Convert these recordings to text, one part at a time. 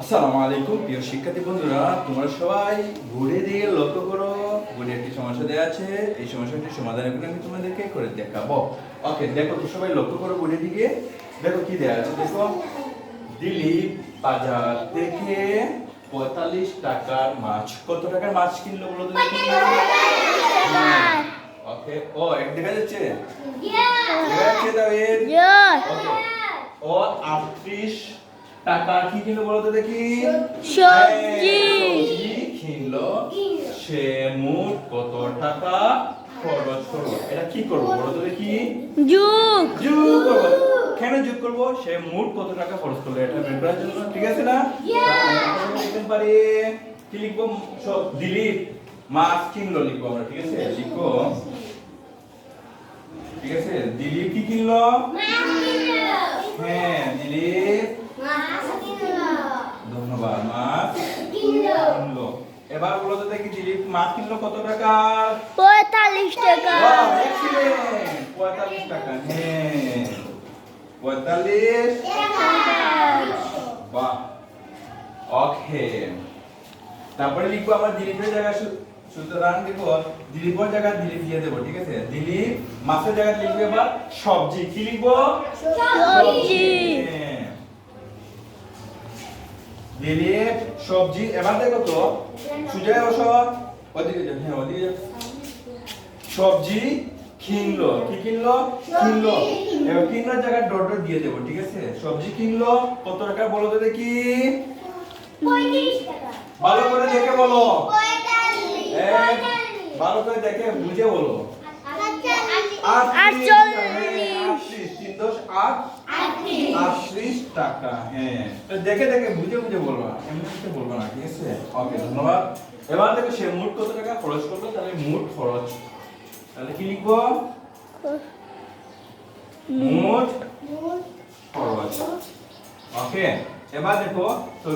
আসসালামু আলাইকুম প্রিয় শিক্ষার্থী বন্ধুরা তোমরা সবাই ঘুরে দিয়ে লক্ষ্য করো ঘুরে একটি সমস্যা দেওয়া আছে এই সমস্যাটি সমাধান করে আমি তোমাদেরকে করে দেখাবো। ওকে দেখো তো সবাই লক্ষ্য করো ঘুরে দিকে। দেখো কি দেওয়া আছে দেখো। দিলীপ বাজার থেকে পঁয়তাল্লিশ টাকার মাছ। কত টাকার মাছ কিনলো বলো তো ওকে ও এক দেখা যাচ্ছে? দেখা যাচ্ছে ওকে ও আটত্রিশ টাকা কি কিনলো বলো তো দেখি? সবজি। কিনলো। সে মোট কত টাকা? খরচ করল এটা কি করব বলো তো দেখি? যুগ। যোগ করব। কেন যোগ করব? সে মোট কত টাকা খরচ করল? এটা বের করার জন্য ঠিক আছে না? লিখতে পারি। কি লিখব? সব দিলীপ মাছ কিনলো লিখব আমরা ঠিক আছে? লিখব ঠিক আছে দিলীপ কি কিনলো হ্যাঁ দিলীপ ধন্যবাদ মাছ কিনলো এবার বলো তো দেখি দিলীপ মাছ কিনলো কত টাকা? পঁয়তাল্লিশ টাকা! পঁয়তাল্লিশ টাকা হ্যাঁ। পঁয়তাল্লিশ? বাহ ওকে তারপরে লিখব আমার দিলীপের জায়গা সুতরাং লিখব দিলীপের জায়গায় দিলীপ দিয়ে দেবো ঠিক আছে? দিলীপ মাছের জায়গায় লিখবে এবার সবজি কি লিখব সবজি হ্যাঁ। দিলীপ সবজি এবার দেখো তো সুজয় বসো। ওদিকে যাও হ্যাঁ ওদিকে যাও। সবজি কিনলো কি কিনলো? কিনলো। এবার কিনলোর জায়গায় ডট ডট দিয়ে দেবো ঠিক আছে? সবজি কিনলো কত টাকা বলো তো দেখি? ভালো করে দেখে বলো। ভালো করে দেখে বুঝে বলো। আটত্রিশ টাকা, হ্যাঁ, আটত্রিশ, তিন দশ আট। আটত্রিশ টাকা হ্যাঁ। দেখে দেখে বুঝে বুঝে বলবা এমনি কিছু বলবা না ঠিক আছে? ওকে ধন্যবাদ। এবার দেখো সে মোট কত টাকা খরচ করল? তাহলে মোট খরচ তাহলে কি লিখব? মোট খরচ। ওকে এবার দেখো তো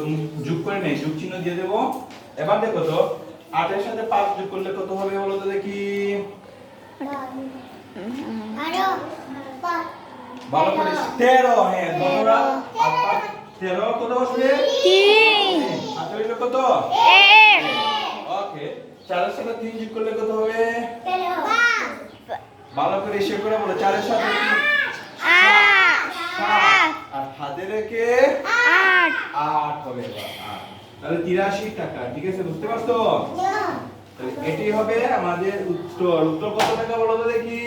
যোগ করে নেই যোগ চিহ্ন দিয়ে দেবো। এবার দেখো তো আটের সাথে পাঁচ যোগ করলে কত হবে বলো তো দেখি? ভালো করে তেরো। হ্যাঁ আর তেরো কত বসবে? হাতে হইল কত ওকে চারের সাথে তিন যোগ করলে কত হবে? ভালো করে হিসেব করে বলো চারের সাথে আর হাতে রেখে আট। হবে তাহলে তিরাশি টাকা ঠিক আছে বুঝতে পারছ? তাহলে এটি হবে আমাদের উত্তর। উত্তর কত টাকা বলো তো দেখি?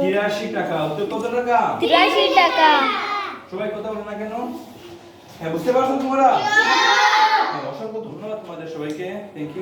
তিরাশি টাকা। উত্তর কত টাকা? তিরাশি টাকা। সবাই কথা বলো না কেন? হ্যাঁ বুঝতে পারছ তোমরা? হ্যাঁ, অসংখ্য ধন্যবাদ তোমাদের সবাইকে। Thank you